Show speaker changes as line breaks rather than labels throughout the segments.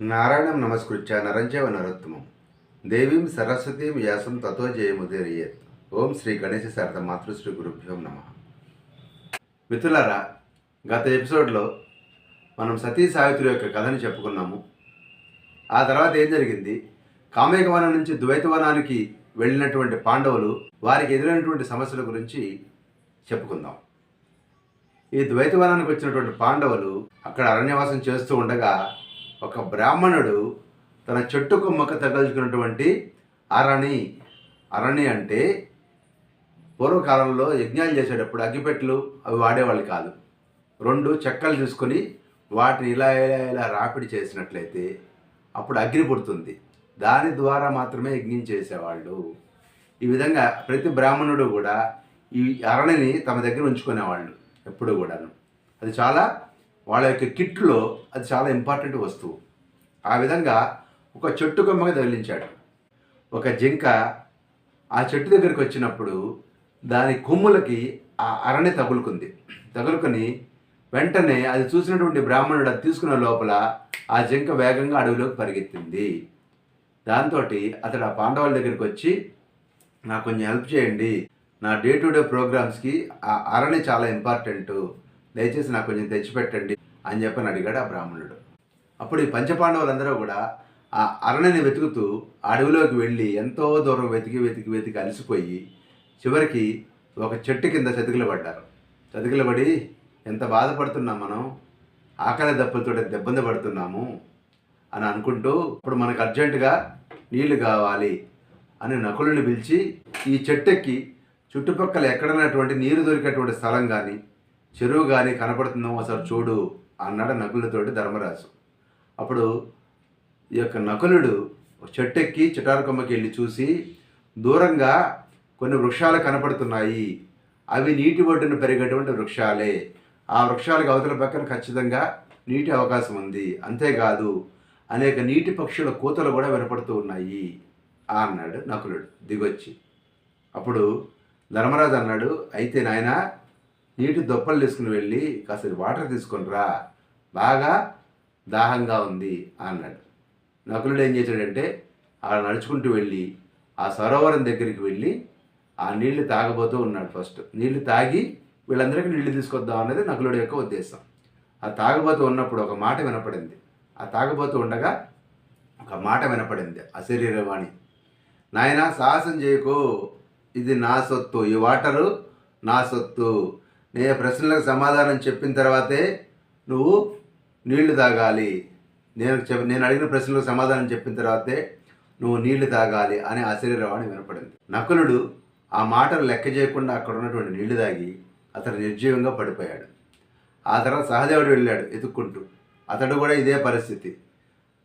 నారాయణం నమస్కృత్య నరంజవ నరోత్తమం. దేవీం సరస్వతీం వ్యాసం తతో జయముదీరయేత్ ఓం శ్రీ గణేశ శారద మాతృశ్రీ గురుభ్యోం నమ. మిత్రులారా గత ఎపిసోడ్లో మనం సతీ సావిత్రి యొక్క కథని చెప్పుకున్నాము. ఆ తర్వాత ఏం జరిగింది? కామేకవనం నుంచి ద్వైతవనానికి వెళ్ళినటువంటి పాండవులు వారికి ఎదురైనటువంటి సమస్యల గురించి చెప్పుకుందాం. ఈ ద్వైతవనానికి వచ్చినటువంటి పాండవులు అక్కడ అరణ్యవాసం చేస్తూ ఉండగా ఒక బ్రాహ్మణుడు తన చెట్టు కొమ్మకు తగలుచుకున్నటువంటి అరణి. అరణి అంటే పూర్వకాలంలో యజ్ఞాలు చేసేటప్పుడు అగ్గిపెట్టెలు అవి వాడేవాళ్ళు కాదు. రెండు చెక్కలు చూసుకొని వాటిని ఇలా ఇలా ఇలా రాపిడి చేసినట్లయితే అప్పుడు అగ్ని పుడుతుంది. దాని ద్వారా మాత్రమే యజ్ఞం చేసేవాళ్ళు. ఈ విధంగా ప్రతి బ్రాహ్మణుడు కూడా ఈ అరణిని తమ దగ్గర ఉంచుకునేవాళ్ళు ఎప్పుడు కూడాను. అది చాలా వాళ్ళ యొక్క కిట్లో అది చాలా ఇంపార్టెంట్ వస్తువు. ఆ విధంగా ఒక చెట్టు కొమ్మకి తగిలించాడు. ఒక జింక ఆ చెట్టు దగ్గరికి వచ్చినప్పుడు దాని కొమ్ములకి ఆ అరణి తగులుకుంది. తగులుకొని వెంటనే అది చూసినటువంటి బ్రాహ్మణుడు అది తీసుకున్న లోపల ఆ జింక వేగంగా అడవిలోకి పరిగెత్తింది. దాంతో అతడు ఆ పాండవుల దగ్గరికి వచ్చి నాకు కొంచెం హెల్ప్ చేయండి. నా డే టు డే ప్రోగ్రామ్స్కి ఆ అరణి చాలా ఇంపార్టెంట్. దయచేసి నాకు కొంచెం తెచ్చిపెట్టండి అని చెప్పని అడిగాడు ఆ బ్రాహ్మణుడు. అప్పుడు ఈ పంచపాండవులందరూ కూడా ఆ అరణ్యని వెతుకుతూ అడవిలోకి వెళ్ళి ఎంతో దూరం వెతికి వెతికి వెతికి అలసిపోయి చివరికి ఒక చెట్టు కింద చతికిల పడ్డారు చతికిల పడి ఎంత బాధపడుతున్నాం మనం? ఆకలి దెబ్బలతో దెబ్బంది పడుతున్నాము అని అనుకుంటూ ఇప్పుడు మనకు అర్జెంటుగా నీళ్ళు కావాలి అని నకులను పిలిచి ఈ చెట్టెక్కి చుట్టుపక్కల ఎక్కడైనటువంటి నీరు దొరికేటువంటి స్థలం కానీ చెరువు కానీ కనపడుతుందో ఒకసారి చూడు అన్నాడు నకులతోటి ధర్మరాజు. అప్పుడు ఈ యొక్క నకులుడు చెట్టెక్కి చిటారకొమ్మకి వెళ్ళి చూసి దూరంగా కొన్ని వృక్షాలు కనపడుతున్నాయి. అవి నీటి ఒడ్డున పెరిగేటువంటి వృక్షాలే. ఆ వృక్షాలకు అవతల పక్కన ఖచ్చితంగా నీటి అవకాశం ఉంది. అంతేకాదు అనేక నీటి పక్షుల కూతలు కూడా వినపడుతూ ఉన్నాయి అన్నాడు నకులుడు. దిగొచ్చి. అప్పుడు ధర్మరాజు అన్నాడు అయితే నాయన నీటి దొప్పలు తీసుకుని వెళ్ళి కాసేపు వాటర్ తీసుకొని రా. బాగా దాహంగా ఉంది అన్నాడు. నకులుడు ఏం చేశాడంటే అక్కడ నడుచుకుంటూ వెళ్ళి ఆ సరోవరం దగ్గరికి వెళ్ళి ఆ నీళ్ళు తాగబోతూ ఉన్నాడు ఫస్ట్. నీళ్ళు తాగి వీళ్ళందరికీ నీళ్ళు తీసుకొద్దాం అనేది నకులుడి యొక్క ఉద్దేశం. ఆ తాగబోతూ ఉన్నప్పుడు ఒక మాట వినపడింది. ఆ తాగబోతూ ఉండగా ఒక మాట వినపడింది. అశరీరవాణి నాయన సాహసం చేయకు. ఇది నా సొత్తు. ఈ వాటరు నా సొత్తు. నేను ప్రశ్నలకు సమాధానం చెప్పిన తర్వాతే నువ్వు నీళ్ళు తాగాలి. నేను చెప్ నేను అడిగిన ప్రశ్నలకు సమాధానం చెప్పిన తర్వాతే నువ్వు నీళ్ళు తాగాలి అని అశరీరవాణి వినపడింది. నకులుడు ఆ మాటలు లెక్క చేయకుండా అక్కడ ఉన్నటువంటి నీళ్ళు తాగి అతడు నిర్జీవంగా పడిపోయాడు. ఆ తర్వాత సహదేవుడు వెళ్ళాడు ఎతుక్కుంటూ అతడు కూడా ఇదే పరిస్థితి.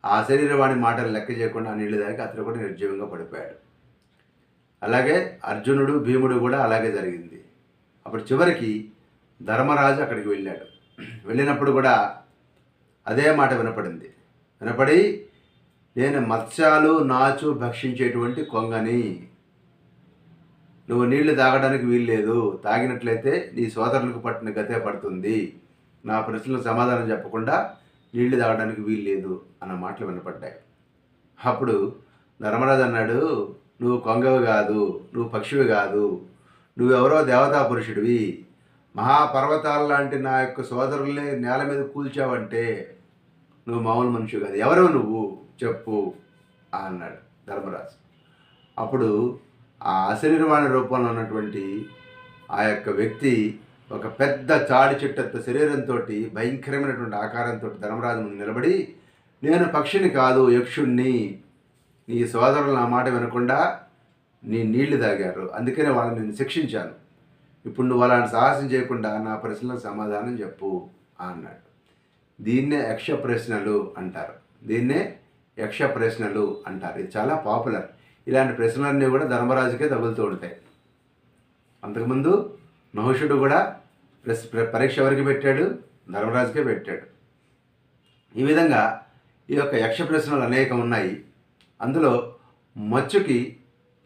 ఆ శరీరవాణి మాటలు లెక్క చేయకుండా ఆ నీళ్ళు తాగి అతడు కూడా నిర్జీవంగా పడిపోయాడు. అలాగే అర్జునుడు భీముడు కూడా అలాగే జరిగింది. అప్పుడు చివరికి ధర్మరాజు అక్కడికి వెళ్ళాడు. వెళ్ళినప్పుడు కూడా అదే మాట వినపడింది. వినపడి నేను మత్స్యాలు నాచు భక్షించేటువంటి కొంగని. నువ్వు నీళ్ళు తాగడానికి వీల్లేదు. తాగినట్లయితే నీ సోదరులకు పట్టిన గతే పడుతుంది. నా ప్రశ్నలకు సమాధానం చెప్పకుండా నీళ్ళు తాగడానికి వీల్లేదు అన్న మాటలు వినపడ్డాయి. అప్పుడు ధర్మరాజు అన్నాడు నువ్వు కొంగవి కాదు నువ్వు పక్షివి కాదు. నువ్వెవరో దేవతా పురుషుడివి. మహాపర్వతాల లాంటి నా యొక్క సోదరుల్ని నేల మీద కూల్చావంటే నువ్వు మామూలు మనిషి కాదు. ఎవరు నువ్వు చెప్పు అన్నాడు ధర్మరాజు. అప్పుడు ఆ అశరీరవాణి రూపంలో ఉన్నటువంటి ఆ యొక్క వ్యక్తి ఒక పెద్ద చాడి చెట్టెత్త శరీరంతో భయంకరమైనటువంటి ఆకారంతో ధర్మరాజు ముందు నిలబడి నేను పక్షిని కాదు యక్షుణ్ణి. నీ సోదరులు నా మాట వినకుండా నీ నీళ్ళు తాగారు. అందుకనే వాళ్ళని నేను శిక్షించాను. ఇప్పుడు నువ్వు అలాంటి సాహసం చేయకుండా నా ప్రశ్నలకు సమాధానం చెప్పు అన్నాడు. దీన్నే యక్ష ప్రశ్నలు అంటారు. దీన్నే యక్ష ప్రశ్నలు అంటారు. ఇది చాలా పాపులర్. ఇలాంటి ప్రశ్నలన్నీ కూడా ధర్మరాజుకే తగులుతూ ఉంటాయి. అంతకుముందు నహుషుడు కూడా ప్రెస్ పరీక్ష ఎవరికి పెట్టాడు? ధర్మరాజుకే పెట్టాడు. ఈ విధంగా ఈ యొక్క యక్ష ప్రశ్నలు అనేకం ఉన్నాయి. అందులో మచ్చుకి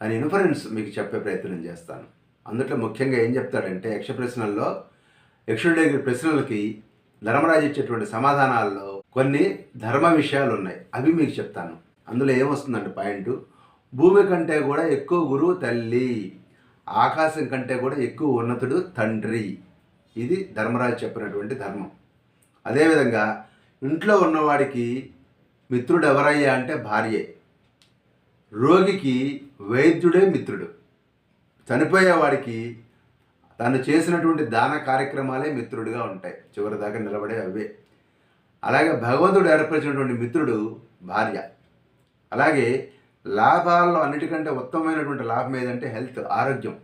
దాని ఇన్ఫరెన్స్ మీకు చెప్పే ప్రయత్నం చేస్తాను. అందులో ముఖ్యంగా ఏం చెప్తాడంటే యక్ష ప్రశ్నల్లో యక్షుడి దగ్గర ప్రశ్నలకి ధర్మరాజు ఇచ్చేటువంటి సమాధానాల్లో కొన్ని ధర్మ విషయాలు ఉన్నాయి అవి మీకు చెప్తాను. అందులో ఏమొస్తుందంటే పాయింట్ భూమి కంటే కూడా ఎక్కువ గురువు తల్లి ఆకాశం కంటే కూడా ఎక్కువ ఉన్నతుడు తండ్రి. ఇది ధర్మరాజు చెప్పినటువంటి ధర్మం. అదేవిధంగా ఇంట్లో ఉన్నవాడికి మిత్రుడు ఎవరయ్యా అంటే భార్యే. రోగికి వైద్యుడే మిత్రుడు. చనిపోయేవాడికి తను చేసినటువంటి దాన కార్యక్రమాలే మిత్రుడిగా ఉంటాయి. చివరి దాకా నిలబడే అవే. అలాగే భగవంతుడు ఏర్పరిచినటువంటి మిత్రుడు భార్య. అలాగే లాభాల్లో అన్నిటికంటే ఉత్తమమైనటువంటి లాభం ఏదంటే హెల్త్ ఆరోగ్యం.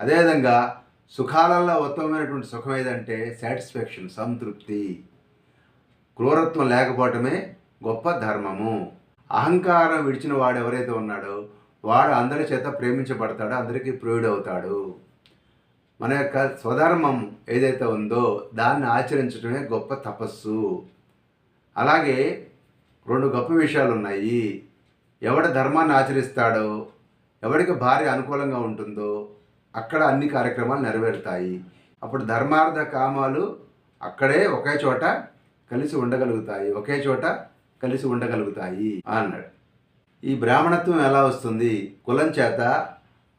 అదేవిధంగా సుఖాలలో ఉత్తమమైనటువంటి సుఖం ఏదంటే సాటిస్ఫాక్షన్ సంతృప్తి. క్రూరత్వం లేకపోవటమే గొప్ప ధర్మము. అహంకారం విడిచిన వాడు ఎవరైతే ఉన్నాడో వాడు అందరి చేత ప్రేమించబడతాడు అందరికీ ప్రియుడవుతాడు. మన యొక్క స్వధర్మం ఏదైతే ఉందో దాన్ని ఆచరించడమే గొప్ప తపస్సు. అలాగే రెండు గొప్ప విషయాలు ఉన్నాయి. ఎవడ ధర్మాన్ని ఆచరిస్తాడో ఎవడికి భార్య అనుకూలంగా ఉంటుందో అక్కడ అన్ని కార్యక్రమాలు నెరవేరుతాయి. అప్పుడు ధర్మార్థ కామాలు అక్కడే ఒకే చోట కలిసి ఉండగలుగుతాయి ఒకే చోట కలిసి ఉండగలుగుతాయి అన్నాడు. ఈ బ్రాహ్మణత్వం ఎలా వస్తుంది? కులం చేత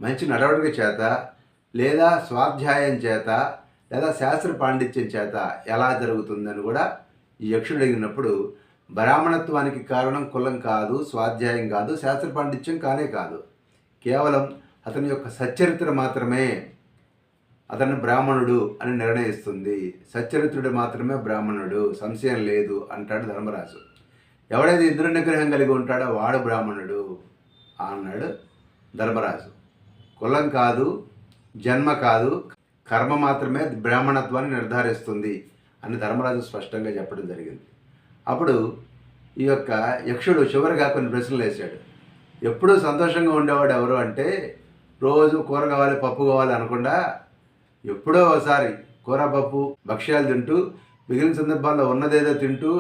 మంచి నడవడిక చేత లేదా స్వాధ్యాయం చేత లేదా శాస్త్ర పాండిత్యం చేత ఎలా జరుగుతుందని కూడా ఈ యక్షుడు అడిగినప్పుడు బ్రాహ్మణత్వానికి కారణం కులం కాదు స్వాధ్యాయం కాదు శాస్త్ర పాండిత్యం కానే కాదు. కేవలం అతని యొక్క సచ్చరిత్ర మాత్రమే అతను బ్రాహ్మణుడు అని నిర్ణయిస్తుంది. సచ్చరిత్రుడు మాత్రమే బ్రాహ్మణుడు సంశయం లేదు అంటాడు ధర్మరాజు. ఎవడైతే ఇంద్ర నిగ్రహం కలిగి ఉంటాడో వాడు బ్రాహ్మణుడు అన్నాడు ధర్మరాజు. కులం కాదు జన్మ కాదు కర్మ మాత్రమే బ్రాహ్మణత్వాన్ని నిర్ధారిస్తుంది అని ధర్మరాజు స్పష్టంగా చెప్పడం జరిగింది. అప్పుడు ఈ యొక్క యక్షుడు చివరిగా కొన్ని ప్రశ్నలు వేశాడు. ఎప్పుడూ సంతోషంగా ఉండేవాడు ఎవరు అంటే రోజు కూర కావాలి పప్పు కావాలి అనకుండా ఎప్పుడో ఒకసారి కూర పప్పు భక్ష్యాలు తింటూ మిగిలిన సందర్భాల్లో ఉన్నదేదో తింటూ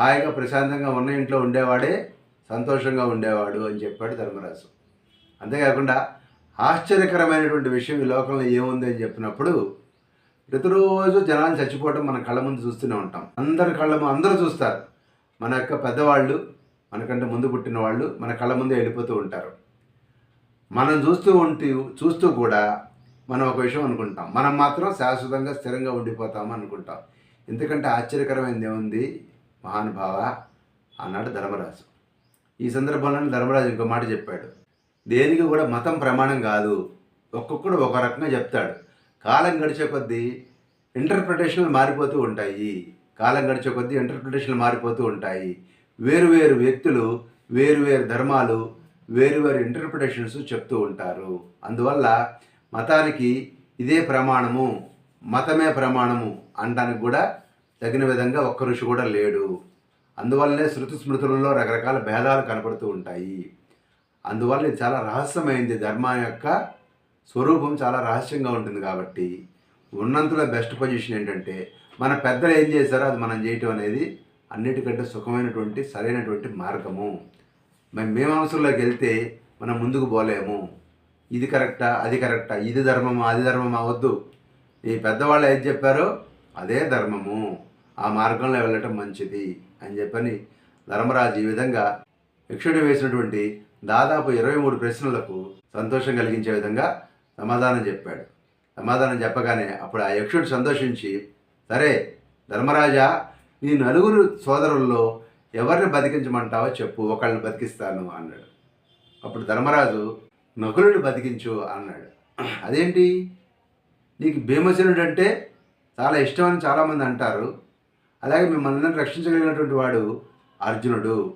హాయిగా ప్రశాంతంగా ఉన్న ఇంట్లో ఉండేవాడే సంతోషంగా ఉండేవాడు అని చెప్పాడు ధర్మరాజు. అంతేకాకుండా ఆశ్చర్యకరమైనటువంటి విషయం ఈ లోకంలో ఏముంది అని చెప్పినప్పుడు ప్రతిరోజు జనాలు చచ్చిపోవడం మన కళ్ళ ముందు చూస్తూనే ఉంటాం. అందరి కళ్ళము అందరూ చూస్తారు. మన యొక్క పెద్దవాళ్ళు మనకంటే ముందు పుట్టిన వాళ్ళు మన కళ్ళ ముందే వెళ్ళిపోతూ ఉంటారు. మనం చూస్తూ ఉంటూ చూస్తూ కూడా మనం ఒక విషయం అనుకుంటాం. మనం మాత్రం శాశ్వతంగా స్థిరంగా ఉండిపోతాం అనుకుంటాం. ఎందుకంటే ఆశ్చర్యకరమైనది ఏముంది? మహానుభావ అన్నాడు ధర్మరాజు. ఈ సందర్భంలో ధర్మరాజు ఇంకో మాట చెప్పాడు. దేనికి కూడా మతం ప్రమాణం కాదు. ఒక్కొక్కడు ఒక రకంగా చెప్తాడు. కాలం గడిచే కొద్దీ ఇంటర్ప్రిటేషన్లు మారిపోతూ ఉంటాయి. కాలం గడిచే కొద్దీ ఇంటర్ప్రిటేషన్లు మారిపోతూ ఉంటాయి. వేరు వేరు వ్యక్తులు వేరు వేరు ధర్మాలు వేరు వేరు ఇంటర్ప్రిటేషన్స్ చెప్తూ ఉంటారు. అందువల్ల మతానికి ఇదే ప్రమాణము మతమే ప్రమాణము అనడానికి కూడా తగిన విధంగా ఒక్క ఋషి కూడా లేడు. అందువల్లనే శృతి స్మృతులలో రకరకాల భేదాలు కనపడుతూ ఉంటాయి. అందువల్ల ఇది చాలా రహస్యమైంది. ధర్మం యొక్క స్వరూపం చాలా రహస్యంగా ఉంటుంది కాబట్టి. ఉన్నంతలో బెస్ట్ పొజిషన్ ఏంటంటే మన పెద్దలు ఏం చేశారో అది మనం చేయటం అనేది అన్నిటికంటే సుఖమైనటువంటి సరైనటువంటి మార్గము. మేము మేమాంసంలోకి వెళ్తే మనం ముందుకు పోలేము. ఇది కరెక్టా అది కరెక్టా ఇది ధర్మమా? అది ధర్మమా? వద్దు. ఈ పెద్దవాళ్ళు ఏం చెప్పారో? అదే ధర్మము. ఆ మార్గంలో వెళ్ళటం మంచిది అని చెప్పని ధర్మరాజు ఈ విధంగా యక్షుడు వేసినటువంటి దాదాపు ఇరవై మూడు ప్రశ్నలకు సంతోషం కలిగించే విధంగా సమాధానం చెప్పాడు. సమాధానం చెప్పగానే అప్పుడు ఆ యక్షుడు సంతోషించి సరే ధర్మరాజా నీ నలుగురు సోదరుల్లో ఎవరిని బతికించమంటావో చెప్పు ఒకళ్ళని బతికిస్తాను అన్నాడు. అప్పుడు ధర్మరాజు నకులుని బతికించు అన్నాడు. అదేంటి? నీకు భీమసేనుడు అంటే చాలా ఇష్టం అని చాలామంది అంటారు. అలాగే మిమ్మల్ని రక్షించగలిగినటువంటి వాడు అర్జునుడు.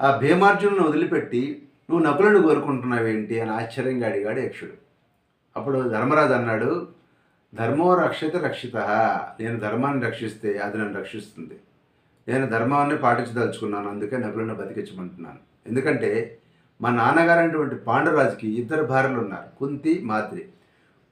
ఆ భీమార్జునుని వదిలిపెట్టి నువ్వు నకులను కోరుకుంటున్నావేంటి అని ఆశ్చర్యంగా అడిగాడు యక్షుడు. అప్పుడు ధర్మరాజు అన్నాడు ధర్మో రక్షిత రక్షిత నేను ధర్మాన్ని రక్షిస్తే అది నన్ను రక్షిస్తుంది. నేను ధర్మాన్ని పాటించదలుచుకున్నాను అందుకే నకులను బతికించమంటున్నాను. ఎందుకంటే మా నాన్నగారైనటువంటి పాండురాజుకి ఇద్దరు భార్యలు ఉన్నారు కుంతి మాద్రి.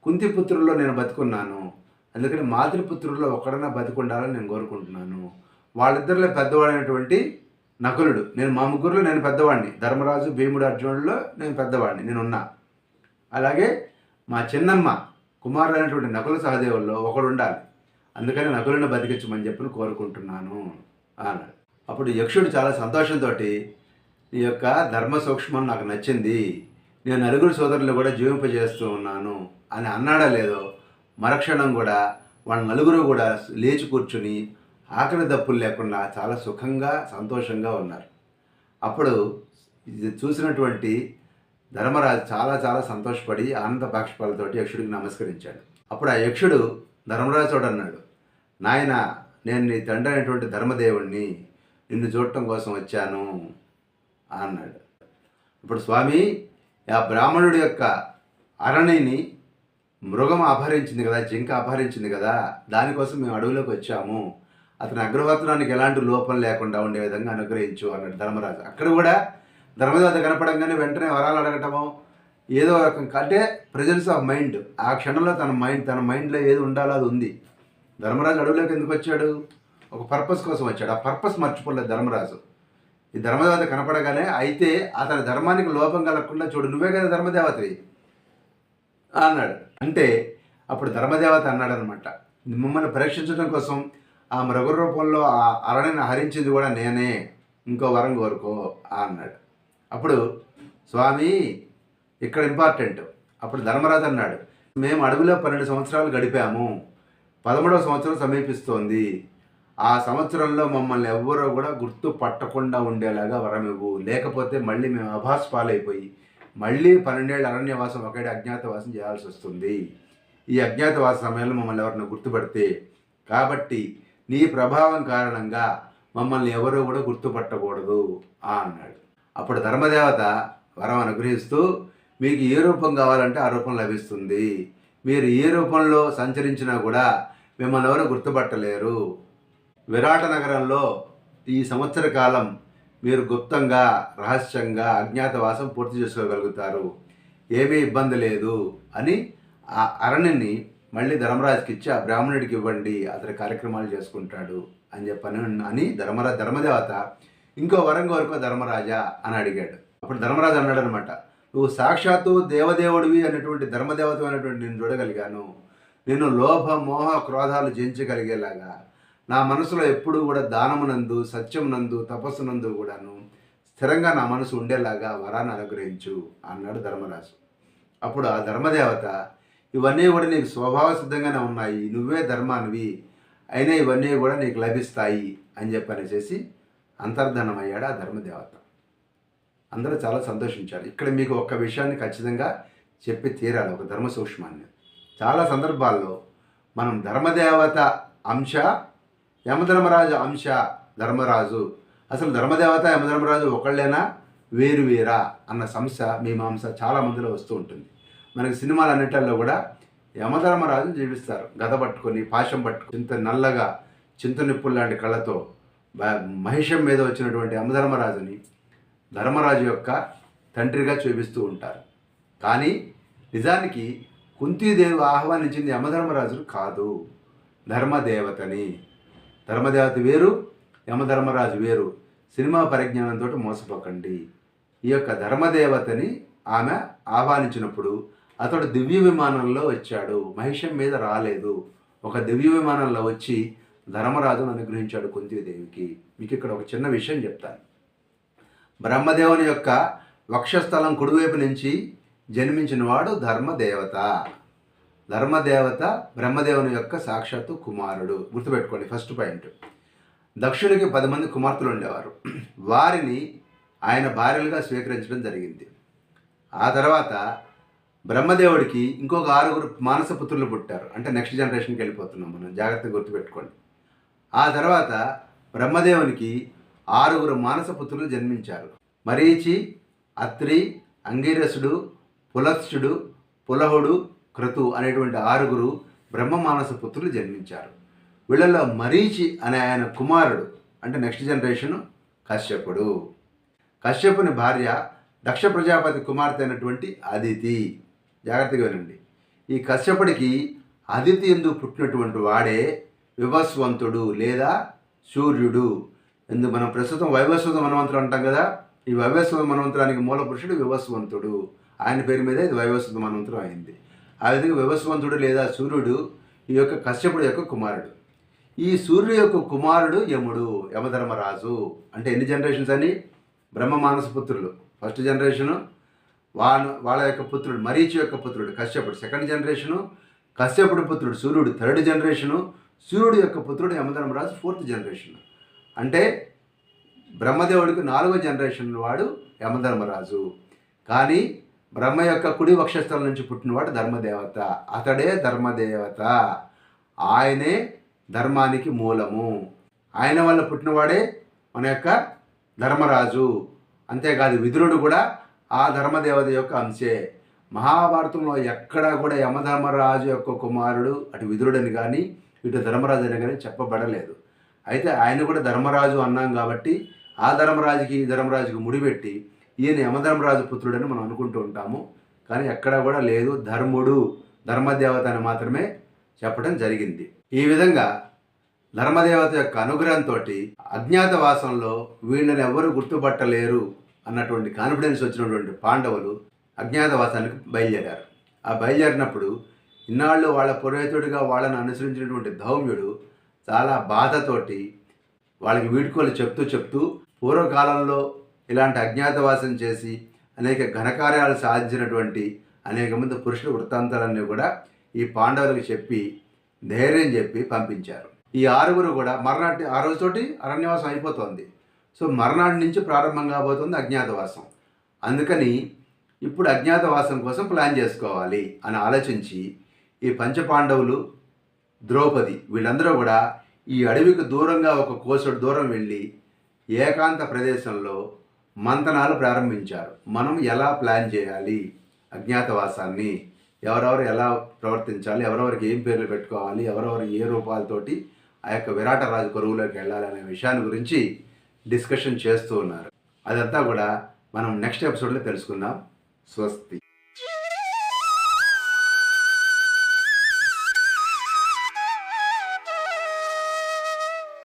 కుంతి పుత్రుల్లో నేను బతుకున్నాను అందుకని మాతృపుత్రుల్లో పుత్రుల్లో బతికుండాలని నేను కోరుకుంటున్నాను. వాళ్ళిద్దరిలో పెద్దవాడైనటువంటి నకులుడు. నేను మా ముగ్గురులో నేను పెద్దవాడిని. ధర్మరాజు భీముడు అర్జునుడిలో నేను పెద్దవాడిని. నేను ఉన్నా అలాగే మా చిన్నమ్మ కుమారుడైనటువంటి నకుల సహదేవుల్లో ఒకడు ఉండాలి అందుకని నకులను బతికించమని చెప్పి కోరుకుంటున్నాను అన్నాడు. అప్పుడు యక్షుడు చాలా సంతోషంతో ఈ యొక్క ధర్మ సూక్ష్మం నాకు నచ్చింది. నేను నలుగురు సోదరులు కూడా జీవింపజేస్తూ ఉన్నాను. అని అన్నాడా లేదో మరక్షణం కూడా వాళ్ళ నలుగురు కూడా లేచి కూర్చుని ఆకలి దప్పులు లేకుండా చాలా సుఖంగా సంతోషంగా ఉన్నారు. అప్పుడు ఇది చూసినటువంటి ధర్మరాజు చాలా చాలా సంతోషపడి ఆనంద పాక్షపాలతోటి యక్షుడికి నమస్కరించాడు. అప్పుడు ఆ యక్షుడు ధర్మరాజుడు అన్నాడు నాయన నేను నీ తండ్రి అయినటువంటి ధర్మదేవుణ్ణి నిన్ను చూడటం కోసం వచ్చాను అన్నాడు. ఇప్పుడు స్వామి ఆ బ్రాహ్మణుడి యొక్క అరణిని మృగం అపహరించింది కదా జింక అపహరించింది కదా దానికోసం మేము అడవిలోకి వచ్చాము. అతని అగ్రవర్తనానికి ఎలాంటి లోపం లేకుండా ఉండే విధంగా అనుగ్రహించు అన్నాడు ధర్మరాజు. అక్కడ కూడా ధర్మదేవత కనపడంగానే వెంటనే వరాలు అడగటము ఏదో రకం అంటే ప్రజెన్స్ ఆఫ్ మైండ్ ఆ క్షణంలో తన మైండ్ తన మైండ్లో ఏది ఉండాలో అది ఉంది. ధర్మరాజు అడవిలోకి ఎందుకు వచ్చాడు? ఒక పర్పస్ కోసం వచ్చాడు. ఆ పర్పస్ మర్చిపోలేదు ధర్మరాజు. ఈ ధర్మదేవత కనపడగానే అయితే అతని ధర్మానికి లోపం కలగకుండా చూడు నువ్వే కదా ధర్మదేవతవి అన్నాడు. అంటే అప్పుడు ధర్మదేవత అన్నాడనమాట మిమ్మల్ని పరీక్షించడం కోసం ఆ మృగ రూపంలో ఆ అరణిని హరించింది కూడా నేనే ఇంకో వరం కోరుకో అన్నాడు. అప్పుడు స్వామి ఇక్కడ ఇంపార్టెంట్. అప్పుడు ధర్మరాజు అన్నాడు మేము అడవిలో పన్నెండు సంవత్సరాలు గడిపాము పదమూడవ సంవత్సరం సమీపిస్తోంది. ఆ సంవత్సరంలో మమ్మల్ని ఎవ్వరూ కూడా గుర్తు పట్టకుండా ఉండేలాగా వరం ఇవ్వు. లేకపోతే మళ్ళీ మేము అభాస్ పాలైపోయి మళ్ళీ పన్నెండేళ్ళ అరణ్యవాసం ఒకటి అజ్ఞాతవాసం చేయాల్సి వస్తుంది. ఈ అజ్ఞాతవాస సమయంలో మమ్మల్ని ఎవరిని గుర్తుపడితే కాబట్టి నీ ప్రభావం కారణంగా మమ్మల్ని ఎవరూ కూడా గుర్తుపట్టకూడదు అన్నాడు. అప్పుడు ధర్మదేవత వరం అనుగ్రహిస్తూ మీకు ఏ రూపం కావాలంటే ఆ రూపం లభిస్తుంది. మీరు ఏ రూపంలో సంచరించినా కూడా మిమ్మల్ని ఎవరు గుర్తుపట్టలేరు. విరాట నగరంలో ఈ సంవత్సర కాలం మీరు గుప్తంగా రహస్యంగా అజ్ఞాతవాసం పూర్తి చేసుకోగలుగుతారు. ఏమీ ఇబ్బంది లేదు అని ఆ అరణ్యని మళ్ళీ ధర్మరాజుకి ఇచ్చి ఆ బ్రాహ్మణుడికి ఇవ్వండి అతని కార్యక్రమాలు చేసుకుంటాడు అని చెప్పని అని ధర్మరా ధర్మదేవత ఇంకో వరం కోరుకో ధర్మరాజా అని అడిగాడు. అప్పుడు ధర్మరాజు అన్నాడు అనమాట నువ్వు సాక్షాత్తు దేవదేవుడివి అనేటువంటి ధర్మదేవత అనేటువంటి నేను చూడగలిగాను. నేను లోభ మోహ క్రోధాలు జయించగలిగేలాగా నా మనసులో ఎప్పుడు కూడా దానమునందు సత్యమునందు తపస్సునందు కూడాను స్థిరంగా నా మనసు ఉండేలాగా వరాన్ని అనుగ్రహించు అన్నాడు ధర్మరాజు. అప్పుడు ఆ ధర్మదేవత ఇవన్నీ కూడా నీకు స్వభావ సిద్ధంగానే ఉన్నాయి. నువ్వే ధర్మానివి. అయినా ఇవన్నీ కూడా నీకు లభిస్తాయి అని చెప్పని చేసి అంతర్ధనం అయ్యాడు ఆ ధర్మదేవత. అందరూ చాలా సంతోషించారు. ఇక్కడ మీకు ఒక్క విషయాన్ని ఖచ్చితంగా చెప్పి తీరాలి ఒక ధర్మ సూక్ష్మాన్ని. చాలా సందర్భాల్లో మనం ధర్మదేవత అంశ యమధర్మరాజు అంశ ధర్మరాజు. అసలు ధర్మదేవత యమధర్మరాజు ఒకళ్ళేనా? వేరు వేరా అన్న సమస్య మీమాంస చాలా మందిలో వస్తూ ఉంటుంది. మనకి సినిమాలు అన్నిటిలో కూడా యమధర్మరాజు జీవిస్తారు. గద పట్టుకొని పాశం పట్టుకొని చింత నల్లగా చింత నిప్పులు లాంటి కళ్ళతో మహిషం మీద వచ్చినటువంటి యమధర్మరాజుని ధర్మరాజు యొక్క తండ్రిగా చూపిస్తూ ఉంటారు. కానీ నిజానికి కుంతీదేవి ఆహ్వానించింది యమధర్మరాజును కాదు. ధర్మదేవతని. ధర్మదేవత వేరు యమధర్మరాజు వేరు. సినిమా పరిజ్ఞానంతో మోసపోకండి. ఈ యొక్క ధర్మదేవతని ఆమె ఆహ్వానించినప్పుడు అతడు దివ్య విమానంలో వచ్చాడు. మహిషం మీద రాలేదు. ఒక దివ్య విమానంలో వచ్చి ధర్మరాజును అనుగ్రహించాడు కుంతీదేవికి. మీకు ఇక్కడ ఒక చిన్న విషయం చెప్తాను. బ్రహ్మదేవుని యొక్క వక్షస్థలం కుడివైపు నుంచి జన్మించినవాడు ధర్మదేవత. ధర్మదేవత బ్రహ్మదేవుని యొక్క సాక్షాత్తు కుమారుడు. గుర్తుపెట్టుకోండి ఫస్ట్ పాయింట్. దక్షుడికి పది మంది కుమార్తెలు ఉండేవారు. వారిని ఆయన భార్యలుగా స్వీకరించడం జరిగింది. ఆ తర్వాత బ్రహ్మదేవుడికి ఇంకొక ఆరుగురు మానస పుత్రులు పుట్టారు. అంటే నెక్స్ట్ జనరేషన్కి వెళ్ళిపోతున్నాం మనం. జాగ్రత్తగా గుర్తుపెట్టుకోండి. ఆ తర్వాత బ్రహ్మదేవునికి ఆరుగురు మానస పుత్రులు జన్మించారు. మరీచి అత్రి అంగీరసుడు పులత్సుడు పులహుడు క్రతు అనేటువంటి ఆరుగురు బ్రహ్మ మానస పుత్రులు జన్మించారు. వీళ్ళలో మరీచి అనే ఆయన కుమారుడు అంటే నెక్స్ట్ జనరేషన్ కశ్యపుడు. కశ్యపుని భార్య దక్ష ప్రజాపతి కుమార్తె అయినటువంటి అదితి. జాగ్రత్తగా వినండి. ఈ కశ్యపుడికి అదితి ఎందు పుట్టినటువంటి వాడే వివస్వంతుడు లేదా సూర్యుడు. ఎందు మనం ప్రస్తుతం వైవస్వత మనవంతుడు అంటాం కదా ఈ వైవస్వత మనవంతురానికి మూల పురుషుడు వివస్వంతుడు. ఆయన పేరు మీద ఇది వైవస్వత మనవంతుడు అయింది ఆ విధంగా వివస్వంతుడు లేదా సూర్యుడు ఈ యొక్క కశ్యపుడు యొక్క కుమారుడు. ఈ సూర్యుడు యొక్క కుమారుడు యముడు యమధర్మరాజు. అంటే ఎన్ని జనరేషన్స్ అని బ్రహ్మ మానస పుత్రులు. ఫస్ట్ జనరేషను వాళ్ళ వాళ్ళ యొక్క పుత్రుడు మరీచి యొక్క పుత్రుడు కశ్యపుడు. సెకండ్ జనరేషను కశ్యపుడు పుత్రుడు సూర్యుడు. థర్డ్ జనరేషను సూర్యుడు యొక్క పుత్రుడు యమధర్మరాజు. ఫోర్త్ జనరేషన్ అంటే బ్రహ్మదేవుడికి నాలుగో జనరేషన్ వాడు యమధర్మరాజు. కానీ బ్రహ్మ యొక్క కుడి వక్షస్థలం నుంచి పుట్టినవాడు ధర్మదేవత. అతడే ధర్మదేవత. ఆయనే ధర్మానికి మూలము. ఆయన వల్ల పుట్టినవాడే మన యొక్క ధర్మరాజు. అంతేకాదు విదురుడు కూడా ఆ ధర్మదేవత యొక్క అంశే. మహాభారతంలో ఎక్కడా కూడా యమధర్మరాజు యొక్క కుమారుడు అటు విదురుడని కానీ ఇటు ధర్మరాజు అని కానీ చెప్పబడలేదు. అయితే ఆయన కూడా ధర్మరాజు అన్నాం కాబట్టి ఆ ధర్మరాజుకి ఈ ధర్మరాజుకి ముడిపెట్టి ఈయన యమధర్మరాజు పుత్రుడని మనం అనుకుంటూ ఉంటాము. కానీ ఎక్కడా కూడా లేదు. ధర్ముడు ధర్మదేవత అని మాత్రమే చెప్పడం జరిగింది. ఈ విధంగా ధర్మదేవత యొక్క అనుగ్రహంతో అజ్ఞాతవాసంలో వీళ్ళని ఎవరు గుర్తుపట్టలేరు అన్నటువంటి కాన్ఫిడెన్స్ వచ్చినటువంటి పాండవులు అజ్ఞాతవాసానికి బయలుదేరారు. ఆ బయలుదేరినప్పుడు ఇన్నాళ్ళు వాళ్ళ పురోహితుడిగా వాళ్ళని అనుసరించినటువంటి ధౌమ్యుడు చాలా బాధతోటి వాళ్ళకి వీడ్కోలు చెప్తూ చెప్తూ పూర్వకాలంలో ఇలాంటి అజ్ఞాతవాసం చేసి అనేక ఘనకార్యాలు సాధించినటువంటి అనేక మంది పురుషుల వృత్తాంతాలన్నీ కూడా ఈ పాండవులకు చెప్పి ధైర్యం చెప్పి పంపించారు. ఈ ఆరుగురు కూడా మర్నాటి ఆ రోజుతోటి అరణ్యవాసం అయిపోతుంది. సో మర్నాటి నుంచి ప్రారంభం కాబోతుంది అజ్ఞాతవాసం. అందుకని ఇప్పుడు అజ్ఞాతవాసం కోసం ప్లాన్ చేసుకోవాలి అని ఆలోచించి ఈ పంచపాండవులు ద్రౌపది వీళ్ళందరూ కూడా ఈ అడవికి దూరంగా ఒక కోసడు దూరం వెళ్ళి ఏకాంత ప్రదేశంలో మంతనాలు ప్రారంభించారు. మనం ఎలా ప్లాన్ చేయాలి? అజ్ఞాతవాసాన్ని ఎవరెవరు ఎలా ప్రవర్తించాలి? ఎవరెవరికి ఏం పేర్లు పెట్టుకోవాలి? ఎవరెవరు ఏ రూపాలతోటి ఆ యొక్క విరాట రాజు కొరువులోకి వెళ్ళాలి అనే విషయాన్ని గురించి డిస్కషన్ చేస్తూ ఉన్నారు. అదంతా కూడా మనం నెక్స్ట్ ఎపిసోడ్లో తెలుసుకుందాం. స్వస్తి.